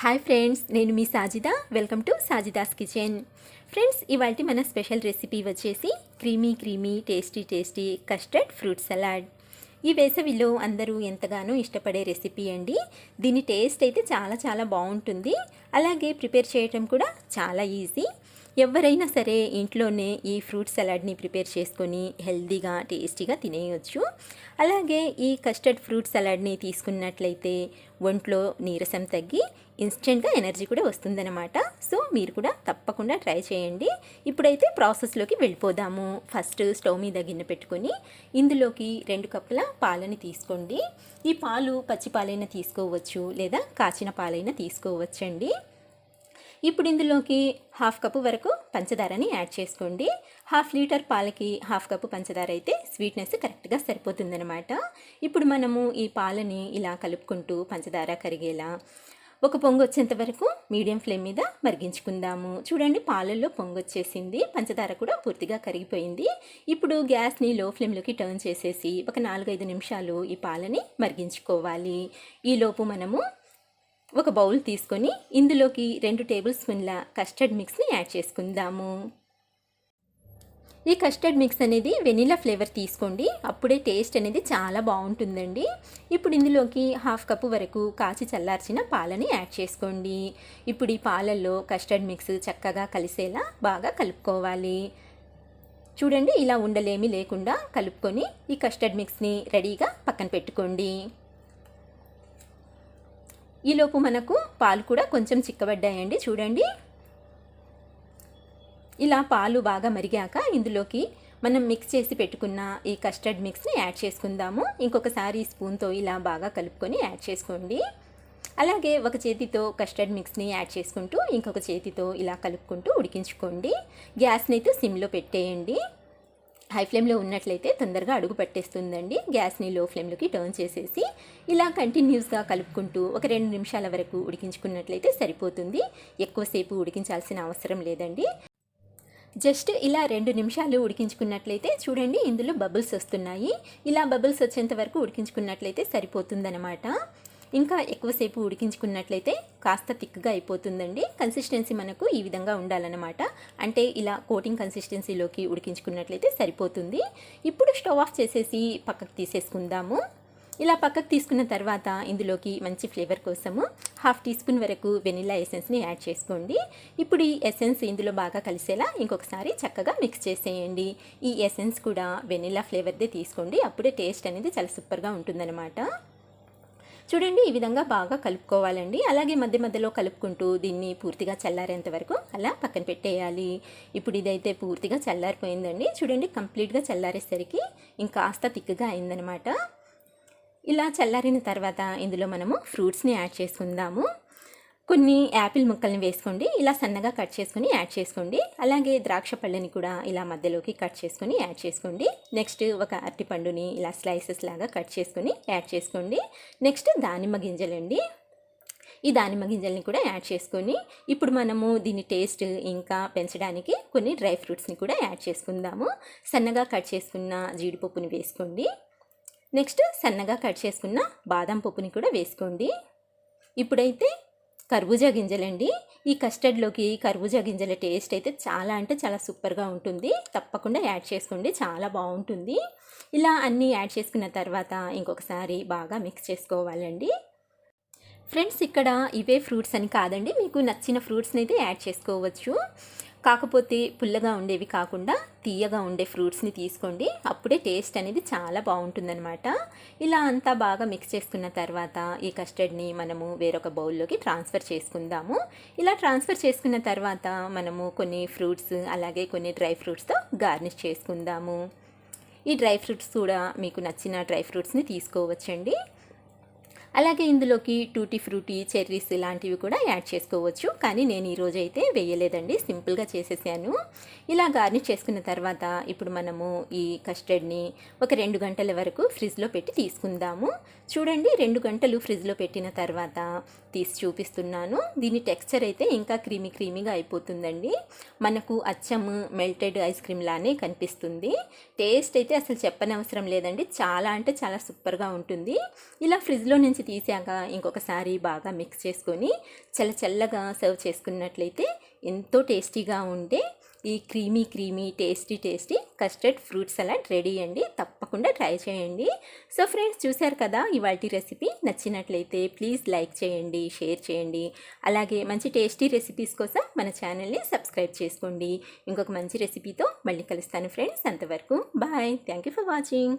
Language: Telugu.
హాయ్ ఫ్రెండ్స్ నేను మీ Sajida. Welcome to Sajida's kitchen friends ఇవాళ మన స్పెషల్ రెసిపీ వచ్చేసి creamy creamy tasty tasty custard fruit salad ఈ వేసవిలో అందరూ ఎంతగానో ఇష్టపడే రెసిపీ అండి. దీని టేస్ట్ అయితే చాలా చాలా బాగుంటుంది. అలాగే ప్రిపేర్ చేయటం కూడా చాలా ఈజీ ఎవరైనా సరే ఇంట్లోనే ఈ ఫ్రూట్ సలాడ్ని ప్రిపేర్ చేసుకొని హెల్దీగా టేస్టీగా తినేయొచ్చు. అలాగే ఈ కస్టర్డ్ ఫ్రూట్ సలాడ్ని తీసుకున్నట్లయితే ఒంట్లో నీరసం తగ్గి ఇన్స్టెంట్గా ఎనర్జీ కూడా వస్తుందన్నమాట. సో మీరు కూడా తప్పకుండా ట్రై చేయండి. ఇప్పుడైతే ప్రాసెస్లోకి వెళ్ళిపోదాము. ఫస్ట్ స్టవ్ మీద గిన్నె పెట్టుకొని ఇందులోకి రెండు కప్పుల పాలని తీసుకోండి. ఈ పాలు పచ్చి పాలైనా తీసుకోవచ్చు లేదా కాచిన పాలైనా తీసుకోవచ్చండి. ఇప్పుడు ఇందులోకి హాఫ్ కప్పు వరకు పంచదారని యాడ్ చేసుకోండి. హాఫ్ లీటర్ పాలకి హాఫ్ కప్పు పంచదార అయితే స్వీట్నెస్ కరెక్ట్గా సరిపోతుందనమాట ఇప్పుడు మనము ఈ పాలని ఇలా కలుపుకుంటూ పంచదార కరిగేలా ఒక పొంగు వచ్చేంత వరకు మీడియం ఫ్లేమ్ మీద మరిగించుకుందాము. చూడండి పాలల్లో పొంగు వచ్చేసింది. పంచదార కూడా పూర్తిగా కరిగిపోయింది. ఇప్పుడు గ్యాస్ని లో ఫ్లేమ్లోకి టర్న్ చేసేసి ఒక నాలుగైదు నిమిషాలు ఈ పాలని మరిగించుకోవాలి. ఈలోపు మనము ఒక బౌల్ తీసుకొని ఇందులోకి రెండు టేబుల్ స్పూన్ల కస్టర్డ్ మిక్స్ని యాడ్ చేసుకుందాము. ఈ కస్టర్డ్ మిక్స్ అనేది వెనీలా ఫ్లేవర్ తీసుకోండి. అప్పుడే టేస్ట్ అనేది చాలా బాగుంటుందండి. ఇప్పుడు ఇందులోకి హాఫ్ కప్పు వరకు కాచి చల్లార్చిన పాలని యాడ్ చేసుకోండి. ఇప్పుడు ఈ పాలల్లో కస్టర్డ్ మిక్స్ చక్కగా కలిసేలా బాగా కలుపుకోవాలి. చూడండి ఇలా ఉండలేమి లేకుండా కలుపుకొని ఈ కస్టర్డ్ మిక్స్ని రెడీగా పక్కన పెట్టుకోండి. ఈలోపు మనకు పాలు కూడా కొంచెం చిక్కబడ్డాయండి. చూడండి. ఇలా పాలు బాగా మరిగాక ఇందులోకి మనం మిక్స్ చేసి పెట్టుకున్న ఈ కస్టర్డ్ మిక్స్ని యాడ్ చేసుకుందాము. ఇంకొకసారి స్పూన్తో ఇలా బాగా కలుపుకొని యాడ్ చేసుకోండి. అలాగే ఒక చేతితో కస్టర్డ్ మిక్స్ని యాడ్ చేసుకుంటూ ఇంకొక చేతితో ఇలా కలుపుకుంటూ ఉడికించుకోండి. గ్యాస్ని అయితే సిమ్లో పెట్టేయండి. హై ఫ్లేమ్లో ఉన్నట్లయితే తొందరగా అడుగు పట్టేస్తుందండి. గ్యాస్ని లో ఫ్లేమ్లోకి టర్న్ చేసేసి ఇలా కంటిన్యూస్గా కలుపుకుంటూ ఒక రెండు నిమిషాల వరకు ఉడికించుకున్నట్లయితే సరిపోతుంది. ఎక్కువసేపు ఉడికించాల్సిన అవసరం లేదండి. జస్ట్ ఇలా రెండు నిమిషాలు ఉడికించుకున్నట్లయితే చూడండి ఇందులో బబుల్స్ వస్తున్నాయి. ఇలా బబుల్స్ వచ్చేంత వరకు ఉడికించుకున్నట్లయితే సరిపోతుందనమాట ఇంకా ఎక్కువసేపు ఉడికించుకున్నట్లయితే కాస్త థిక్గా అయిపోతుందండి. కన్సిస్టెన్సీ మనకు ఈ విధంగా ఉండాలన్నమాట. అంటే ఇలా కోటింగ్ కన్సిస్టెన్సీలోకి ఉడికించుకున్నట్లయితే సరిపోతుంది. ఇప్పుడు స్టవ్ ఆఫ్ చేసేసి పక్కకు తీసేసుకుందాము. ఇలా పక్కకు తీసుకున్న తర్వాత ఇందులోకి మంచి ఫ్లేవర్ కోసము హాఫ్ టీ స్పూన్ వరకు వెనిలా ఎసెన్స్ని యాడ్ చేసుకోండి. ఇప్పుడు ఈ ఎసెన్స్ ఇందులో బాగా కలిసేలా ఇంకొకసారి చక్కగా మిక్స్ చేసేయండి. ఈ ఎసెన్స్ కూడా వెనిలా ఫ్లేవర్దే తీసుకోండి. అప్పుడే టేస్ట్ అనేది చాలా సూపర్గా ఉంటుందన్నమాట. చూడండి ఈ విధంగా బాగా కలుపుకోవాలండి. అలాగే మధ్య మధ్యలో కలుపుకుంటూ దీన్ని పూర్తిగా చల్లారేంత వరకు అలా పక్కన పెట్టేయాలి. ఇప్పుడు ఇదైతే పూర్తిగా చల్లారిపోయిందండి. చూడండి కంప్లీట్గా చల్లారేసరికి ఇంకాస్త తిక్కుగా అయిందనమాట. ఇలా చల్లారిన తర్వాత ఇందులో మనము ఫ్రూట్స్ని యాడ్ చేసుకుందాము. కొన్ని యాపిల్ ముక్కల్ని వేసుకోండి. ఇలా సన్నగా కట్ చేసుకొని యాడ్ చేసుకోండి. అలాగే ద్రాక్ష పళ్ళని కూడా ఇలా మధ్యలోకి కట్ చేసుకొని యాడ్ చేసుకోండి. నెక్స్ట్ ఒక అరటిపండుని ఇలా స్లైసెస్ లాగా కట్ చేసుకొని యాడ్ చేసుకోండి. నెక్స్ట్ దానిమ్మ గింజలండి. ఈ దానిమ్మ గింజల్ని కూడా యాడ్ చేసుకొని ఇప్పుడు మనము దీని టేస్ట్ ఇంకా పెంచడానికి కొన్ని డ్రై ఫ్రూట్స్ని కూడా యాడ్ చేసుకుందాము. సన్నగా కట్ చేసుకున్న జీడిపప్పుని వేసుకోండి. నెక్స్ట్ సన్నగా కట్ చేసుకున్న బాదం పప్పుని కూడా వేసుకోండి. ఇప్పుడైతే కర్బూజా గింజలండి. ఈ కస్టర్డ్లోకి కర్బూజా గింజల టేస్ట్ అయితే చాలా అంటే చాలా సూపర్గా ఉంటుంది. తప్పకుండా యాడ్ చేసుకోండి. చాలా బాగుంటుంది. ఇలా అన్నీ యాడ్ చేసుకున్న తర్వాత ఇంకొకసారి బాగా మిక్స్ చేసుకోవాలండి. ఫ్రెండ్స్ ఇక్కడ ఇవే ఫ్రూట్స్ అని కాదండి. మీకు నచ్చిన ఫ్రూట్స్ని అయితే యాడ్ చేసుకోవచ్చు. కాకపోతే పుల్లగా ఉండేవి కాకుండా తీయగా ఉండే ఫ్రూట్స్ని తీసుకోండి. అప్పుడే టేస్ట్ అనేది చాలా బాగుంటుందన్నమాట. ఇలా అంతా బాగా మిక్స్ చేసుకున్న తర్వాత ఈ కస్టర్డ్ని మనము వేరొక బౌల్లోకి ట్రాన్స్ఫర్ చేసుకుందాము. ఇలా ట్రాన్స్ఫర్ చేసుకున్న తర్వాత మనము కొన్ని ఫ్రూట్స్ అలాగే కొన్ని డ్రై ఫ్రూట్స్తో గార్నిష్ చేసుకుందాము. ఈ డ్రై ఫ్రూట్స్ కూడా మీకు నచ్చిన డ్రై ఫ్రూట్స్ని తీసుకోవచ్చండి. అలాగే ఇందులోకి టూటీ ఫ్రూటీ చెర్రీస్ ఇలాంటివి కూడా యాడ్ చేసుకోవచ్చు. కానీ నేను ఈరోజు అయితే వేయలేదండి. సింపుల్గా చేసేసాను. ఇలా గార్నిష్ చేసుకున్న తర్వాత ఇప్పుడు మనము ఈ కస్టర్డ్ని ఒక రెండు గంటల వరకు ఫ్రిడ్జ్లో పెట్టి తీసుకుందాము. చూడండి రెండు గంటలు ఫ్రిడ్జ్లో పెట్టిన తర్వాత తీసి చూపిస్తున్నాను. దీని టెక్స్చర్ అయితే ఇంకా క్రీమీ క్రీమీగా అయిపోతుందండి. మనకు అచ్చం మెల్టెడ్ ఐస్ క్రీమ్ లానే కనిపిస్తుంది. టేస్ట్ అయితే అసలు చెప్పనవసరం లేదండి. చాలా అంటే చాలా సూపర్గా ఉంటుంది. ఇలా ఫ్రిడ్జ్లో నుంచి నుంచి తీసాక ఇంకొకసారి బాగా మిక్స్ చేసుకొని చల్ల చల్లగా సర్వ్ చేసుకున్నట్లయితే ఎంతో టేస్టీగా ఉండే ఈ creamy creamy tasty tasty custard fruit salad ready అండి. తప్పకుండా ట్రై చేయండి. సో ఫ్రెండ్స్ చూశారు కదా ఇవాళ రెసిపీ నచ్చినట్లయితే ప్లీజ్ లైక్ చేయండి షేర్ చేయండి. అలాగే మంచి టేస్టీ రెసిపీస్ కోసం మన ఛానల్ని సబ్స్క్రైబ్ చేసుకోండి. ఇంకొక మంచి రెసిపీతో మళ్ళీ కలుస్తాను ఫ్రెండ్స్ అంతవరకు bye thank you for watching